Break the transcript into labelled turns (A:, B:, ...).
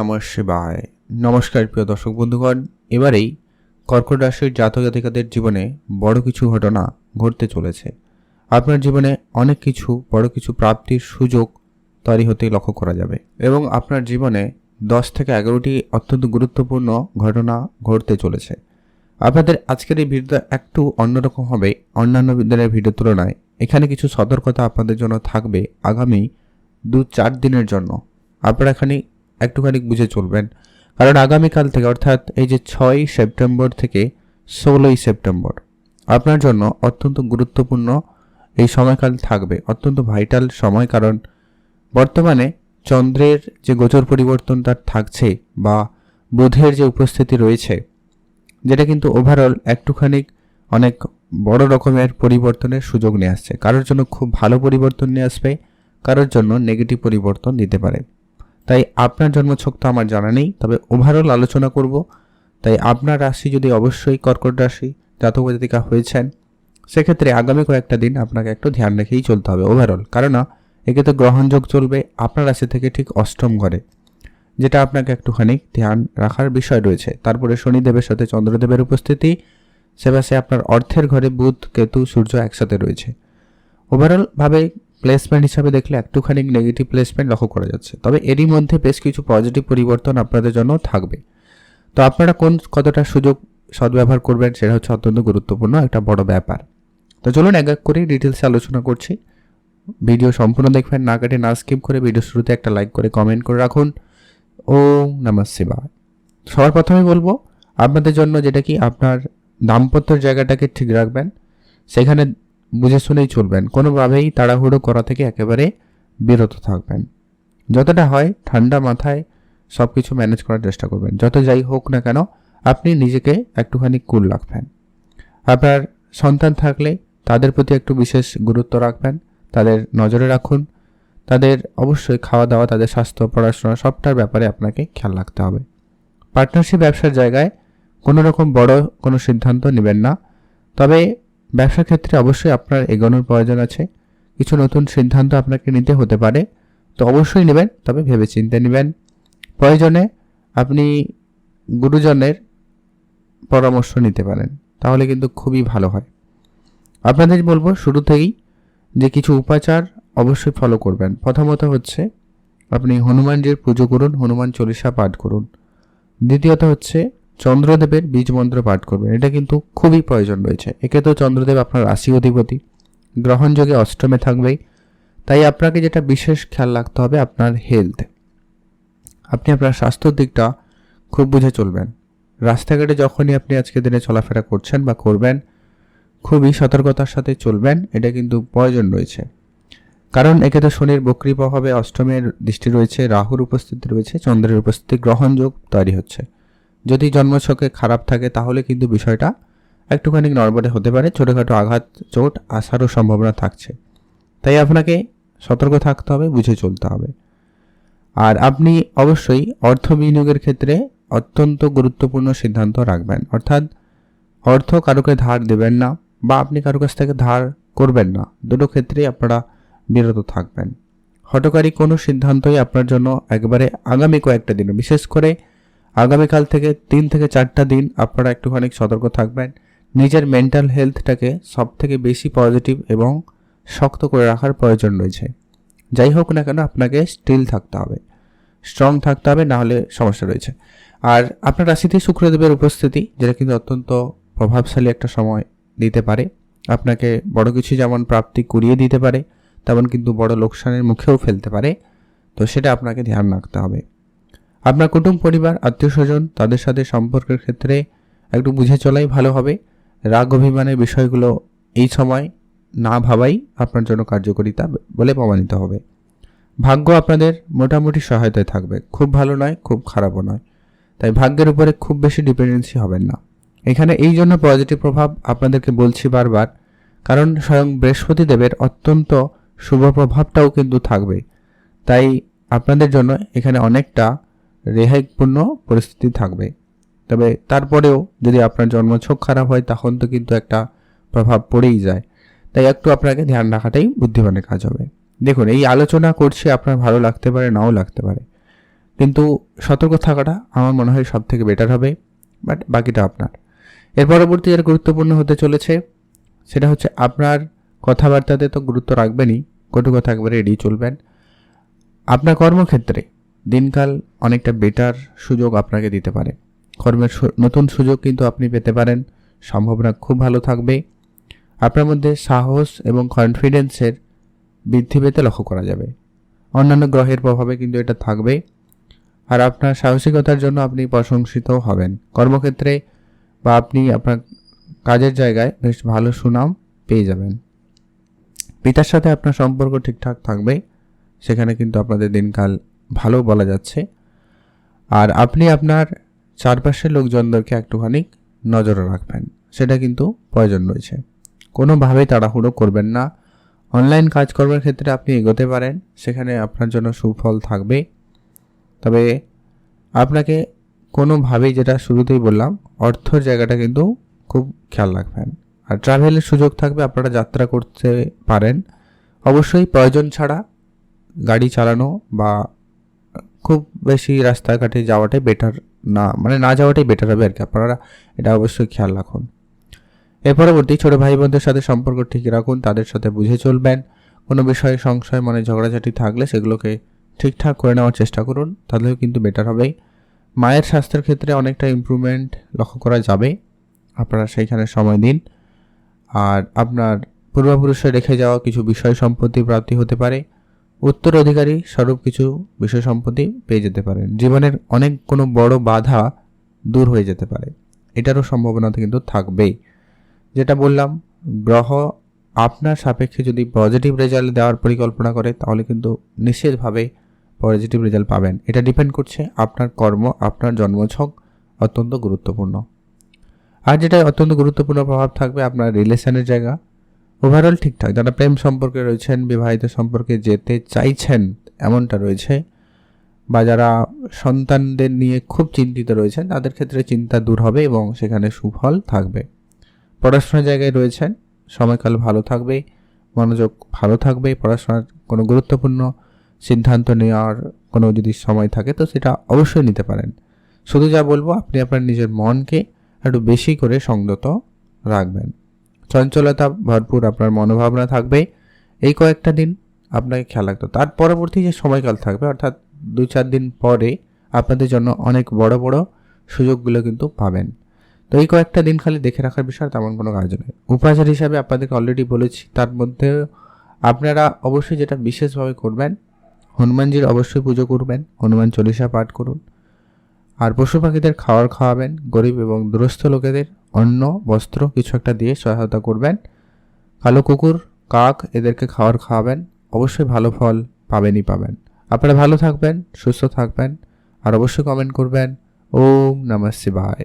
A: নমঃ শিবায়। নমস্কার, প্রিয় দর্শক বন্ধুগণ। এবারেই কর্কট রাশির জাতক জাতিকাদের জীবনে বড় কিছু ঘটনা ঘটতে চলেছে। আপনার জীবনে অনেক কিছু, বড় কিছু প্রাপ্তির সুযোগ তৈরি হতে লক্ষ্য করা যাবে এবং আপনার জীবনে দশ থেকে এগারোটি অত্যন্ত গুরুত্বপূর্ণ ঘটনা ঘটতে চলেছে। আপনাদের আজকের এই ভিডিওটা একটু অন্যরকম হবে, অন্যান্য দিনের ভিডিওর তুলনায়। এখানে কিছু সতর্কতা আপনাদের জন্য থাকবে আগামী দু চার দিনের জন্য। আপনারা এখানে একটুখানি বুঝে চলবেন। কারণ আগামীকাল থেকে, অর্থাৎ এই যে ছয়ই সেপ্টেম্বর থেকে ষোলোই সেপ্টেম্বর, আপনার জন্য অত্যন্ত গুরুত্বপূর্ণ এই সময়কাল থাকবে। অত্যন্ত ভাইটাল সময়, কারণ বর্তমানে চন্দ্রের যে গোচর পরিবর্তন তার থাকছে বা বুধের যে উপস্থিতি রয়েছে, যেটা কিন্তু ওভারঅল একটুখানি অনেক বড় রকমের পরিবর্তনের সুযোগ নিয়ে আসছে। কারোর জন্য খুব ভালো পরিবর্তন নিয়ে আসবে, কারোর জন্য নেগেটিভ পরিবর্তন দিতে পারে। তাই আপনার জন্মছক তো আমার জানা নেই, তবে ওভারঅল আলোচনা করব। তাই আপনার রাশি যদি অবশ্যই কর্কট রাশি, জাতক জাতিকা হয়েছেন, সেক্ষেত্রে আগামী কয়েকটা দিন আপনাকে একটু ধ্যান রেখেই চলতে হবে ওভারঅল কারণ একে তো গ্রহণযোগ চলবে, আপনার রাশি থেকে ঠিক অষ্টম ঘরে, যেটা আপনাকে একটুখানি ধ্যান রাখার বিষয় রয়েছে। তারপরে শনিদেবের সাথে চন্দ্রদেবের উপস্থিতি সেবাসে আপনার অর্থের ঘরে বুধ, কেতু, সূর্য একসাথে রয়েছে। ওভারঅল ভাবে প্লেসমেন্ট হিসাবে দেখলে একটুখানি নেগেটিভ প্লেসমেন্ট লক্ষ্য করা যাচ্ছে। তবে এরই মধ্যে বেশ কিছু পজিটিভ পরিবর্তন আপনাদের জন্য থাকবে। তো আপনারা কোন কতটা সুযোগ সদ্ব্যবহার করবেন সেটা হচ্ছে অত্যন্ত গুরুত্বপূর্ণ একটা বড় ব্যাপার। তো চলুন এক এক করে ডিটেলসে আলোচনা করছি। ভিডিও সম্পূর্ণ দেখবেন, না কেটে না স্কিপ করে ভিডিও শুরুতে একটা লাইক করে কমেন্ট করে রাখুন। ও নমঃ শিবায়। সবার প্রথমে বলব, আপনাদের জন্য যেটা কি, আপনার দাম্পত্যর জায়গাটাকে ঠিক রাখবেন। সেখানে বুঝে শুনেই চলবেন। কোনোভাবেই তাড়াহুড়ো করা থেকে একেবারে বিরত থাকবেন। যতটা হয় ঠান্ডা মাথায় সব কিছু ম্যানেজ করার চেষ্টা করবেন। যত যাই হোক না কেন, আপনি নিজেকে একটুখানি কুল রাখবেন। আপনার সন্তান থাকলে তাদের প্রতি একটু বিশেষ গুরুত্ব রাখবেন। তাদের নজরে রাখুন। তাদের অবশ্যই খাওয়া দাওয়া তাদের স্বাস্থ্য, পড়াশোনা সবটার ব্যাপারে আপনাকে খেয়াল রাখতে হবে। পার্টনারশিপ ব্যবসার জায়গায় কোনো রকম বড় কোনো সিদ্ধান্ত নেবেন না। তবে ব্যবসার ক্ষেত্রে অবশ্যই আপনার এগোনোর প্রয়োজন আছে। কিছু নতুন সিদ্ধান্ত আপনাকে নিতে হতে পারে। তো অবশ্যই নেবেন, তবে ভেবে চিনতে নেবেন। প্রয়োজনে আপনি গুরুজনের পরামর্শ নিতে পারেন, তাহলে কিন্তু খুবই ভালো হয়। আপনাদের বলব শুরু থেকেই যে কিছু উপাচার অবশ্যই ফলো করবেন। প্রথমত হচ্ছে আপনি হনুমানজির পুজো করুন, হনুমান চল্লিশা পাঠ করুন। দ্বিতীয়ত হচ্ছে চন্দ্রদেবের বীজ মন্ত্র পাঠ করবেন। এটা কিন্তু খুবই প্রয়োজন রয়েছে। একে তো চন্দ্রদেব আপনার রাশি অধিপতি গ্রহণযোগে অষ্টমে থাকবেই। তাই আপনাকে যেটা বিশেষ খেয়াল রাখতে হবে, আপনার হেলথ আপনি আপনার স্বাস্থ্যর দিকটা খুব বুঝে চলবেন। রাস্তাঘাটে যখনই আপনি আজকে দিনে চলাফেরা করছেন বা করবেন, খুবই সতর্কতার সাথে চলবেন, এটা কিন্তু প্রয়োজন রয়েছে। কারণ একে তো শনির বক্রি প্রভাবে অষ্টমের দৃষ্টি রয়েছে, রাহুর উপস্থিতি রয়েছে, চন্দ্রের উপস্থিতি গ্রহণযোগ তৈরি হচ্ছে। যদি জন্মছকে খারাপ থাকে, তাহলে কিন্তু বিষয়টা একটুখানি নর্মালে হতে পারে। ছোটোখাটো আঘাত, চোট আসারও সম্ভাবনা থাকছে। তাই আপনাকে সতর্ক থাকতে হবে, বুঝে চলতে হবে। আর আপনি অবশ্যই অর্থ বিনিয়োগের ক্ষেত্রে অত্যন্ত গুরুত্বপূর্ণ সিদ্ধান্ত রাখবেন। অর্থাৎ অর্থ কারোকে ধার দেবেন না বা আপনি কারও কাছ থেকে ধার করবেন না। দুটো ক্ষেত্রেই আপনারা বিরত থাকবেন। হটকারী কোনো সিদ্ধান্তই আপনার জন্য একবারে আগামী কয়েকটা দিনে, বিশেষ করে আগামীকাল থেকে তিন থেকে চারটা দিন আপনারা একটুখানি সতর্ক থাকবেন। নিজের মেন্টাল হেলথটাকে সব থেকে বেশি পজিটিভ এবং শক্ত করে রাখার প্রয়োজন রয়েছে। যাই হোক না কেন, আপনাকে স্টিল থাকতে হবে। স্ট্রং থাকতে হবে, না হলে সমস্যা রয়েছে। আর আপনার রাশিতে শুক্রদেবের উপস্থিতি, যেটা কিন্তু অত্যন্ত প্রভাবশালী একটা সময় দিতে পারে। আপনাকে বড় কিছু যেমন প্রাপ্তি করিয়ে দিতে পারে, তেমন কিন্তু বড় লোকসানের মুখেও ফেলতে পারে। তো সেটা আপনাকে ধ্যান রাখতে হবে। আপনার কুটুম পরিবার, আত্মীয় স্বজন তাদের সাথে সম্পর্কের ক্ষেত্রে একটু বুঝে চলাই ভালো হবে। রাগ অভিমানের বিষয়গুলো এই সময় না ভাবাই আপনার জন্য কার্যকরিতা বলে প্রমাণিত হবে। ভাগ্য আপনাদের মোটামুটি সহায়তায় থাকবে। খুব ভালো নয়, খুব খারাপও নয়। তাই ভাগ্যের উপরে খুব বেশি ডিপেন্ডেন্সি হবেন না। এখানে এই জন্য পজিটিভ প্রভাব আপনাদেরকে বলছি বারবার, কারণ স্বয়ং বৃহস্পতি দেবের অত্যন্ত শুভ প্রভাবটাও কিন্তু থাকবে। তাই আপনাদের জন্য এখানে অনেকটা রেহাইপূর্ণ পরিস্থিতি থাকবে। তবে তারপরেও যদি আপনার জন্মছক খারাপ হয়, তখন তো কিন্তু একটা প্রভাব পড়েই যায়। তাই একটু আপনাকে ধ্যান রাখাটাই বুদ্ধিমানের কাজ হবে। দেখুন, এই আলোচনা করছি আপনার ভালো লাগতে পারে, নাও লাগতে পারে। কিন্তু সতর্ক থাকাটা আমার মনে হয় সব থেকে বেটার হবে বাট বাকিটা আপনার। এর পরবর্তী যেটা গুরুত্বপূর্ণ হতে চলেছে, সেটা হচ্ছে আপনার কথাবার্তাতে তো গুরুত্ব রাখবেনই, কটু কথা একবারে এড়িয়ে চলবেন। আপনার কর্মক্ষেত্রে দিনকাল অনেকটা বেটার সুযোগ আপনাকে দিতে পারে। কর্মের নতুন সুযোগ কিন্তু আপনি পেতে পারেন। সম্ভাবনা খুব ভালো থাকবে। আপনার মধ্যে সাহস এবং কনফিডেন্সের বৃদ্ধি পেতে লক্ষ্য করা যাবে। অন্যান্য গ্রহের প্রভাবে কিন্তু এটা থাকবে। আর আপনার সাহসিকতার জন্য আপনি প্রশংসিত হবেন। কর্মক্ষেত্রে বা আপনি আপনার কাজের জায়গায় বেশ ভালো সুনাম পেয়ে যাবেন। পিতার সাথে আপনার সম্পর্ক ঠিকঠাক থাকবে। সেখানে কিন্তু আপনাদের দিনকাল ভালো বলা যাচ্ছে। আর আপনি আপনার চারপাশের লোকজনদেরকে একটুখানি নজরে রাখবেন, সেটা কিন্তু প্রয়োজন রয়েছে। কোনোভাবেই তাড়াহুড়ো করবেন না। অনলাইন কাজকর্মের ক্ষেত্রে আপনি এগোতে পারেন, সেখানে আপনার জন্য সুফল থাকবে। তবে আপনাকে কোনোভাবেই যেটা শুরুতেই বললাম, অর্থর জায়গাটা কিন্তু খুব খেয়াল রাখবেন। আর ট্রাভেলের সুযোগ থাকবে, আপনারা যাত্রা করতে পারেন। অবশ্যই প্রয়োজন ছাড়া গাড়ি চালানো বা খুব বেশি রাস্তাঘাটে যাওয়াটাই বেটার না মানে না যাওয়াটাই বেটার হবে আর কি। আপনারা এটা অবশ্যই খেয়াল রাখুন। এর পরবর্তী ছোটো ভাই বোনদের সাথে সম্পর্ক ঠিক রাখুন, তাদের সাথে বুঝে চলবেন। কোনো বিষয়ে সংশয় মানে ঝগড়াঝাটি থাকলে সেগুলোকে ঠিকঠাক করে নেওয়ার চেষ্টা করুন, তাহলেও কিন্তু বেটার হবে। মায়ের স্বাস্থ্যের ক্ষেত্রে অনেকটা ইমপ্রুভমেন্ট লক্ষ্য করা যাবে। আপনারা সেইখানে সময় দিন। আর আপনার পূর্বপুরুষে রেখে যাওয়া কিছু বিষয় সম্পত্তি প্রাপ্তি হতে পারে। উত্তরাধিকারী স্বরূপ কিছু বিষয় সম্পত্তি পেয়ে যেতে পারেন জীবনের অনেক কোনো বড় বাধা দূর হয়ে যেতে পারে। এটারও সম্ভাবনা কিন্তু থাকবেই। যেটা বললাম, গ্রহ আপনার সাপেক্ষে যদি পজিটিভ রেজাল্ট দেওয়ার পরিকল্পনা করে, তাহলে কিন্তু নিশ্চিতভাবে পজিটিভ রেজাল্ট পাবেন। এটা ডিপেন্ড করছে আপনার কর্ম, আপনার জন্মছক অত্যন্ত গুরুত্বপূর্ণ। আর যেটা অত্যন্ত গুরুত্বপূর্ণ প্রভাব থাকবে আপনার রিলেশনের জায়গা। ওভারঅল ঠিকঠাক, যারা প্রেম সম্পর্কে রয়েছেন, বিবাহিত সম্পর্কে যেতে চাইছেন, এমনটা রয়েছে। বা যারা সন্তানদের নিয়ে খুব চিন্তিত রয়েছেন, তাদের ক্ষেত্রে চিন্তা দূর হবে এবং সেখানে সুফল থাকবে। পড়াশোনার জায়গায় রয়েছেন, সময়কাল ভালো থাকবে, মনোযোগ ভালো থাকবে, পড়াশোনার কোনো গুরুত্বপূর্ণ সিদ্ধান্ত নেওয়ার কোনো যদি সময় থাকে, তো সেটা অবশ্যই নিতে পারেন। শুধু যা বলব, আপনি আপনার নিজের মনকে একটু বেশি করে সংযত রাখবেন। চঞ্চলতা ভরপুর, আপনার মনোভাবনা থাকবে। এই কয়েকটা দিন আপনাকে খেয়াল রাখতে। তার পরবর্তী যে সময়কাল থাকবে, অর্থাৎ দু চার দিন পরে আপনাদের জন্য অনেক বড় বড় সুযোগগুলো কিন্তু পাবেন। তো এই কয়েকটা দিন খালি দেখে রাখার বিষয় তেমন কোনো কাজ নেই। উপাচার হিসাবে আপনাদেরকে অলরেডি বলেছি, তার মধ্যে আপনারা অবশ্যই যেটা বিশেষভাবে করবেন, হনুমানজির অবশ্যই পুজো করবেন, হনুমান চল্লিশা পাঠ করুন। আর পশু পাখিদের খাওয়ার খাওয়াবেন, গরিব এবং দুরস্থ লোকেদের অন্য বস্ত্র কিছু একটা দিয়ে সহায়তা করবেন। কালো কুকুর, কাক এদেরকে খাওয়ার খাওয়াবেন, অবশ্যই ভালো ফল পাবেনই পাবেন। আপনারা ভালো থাকবেন, সুস্থ থাকবেন, আর অবশ্যই কমেন্ট করবেন। ওম নমঃ শিবায়।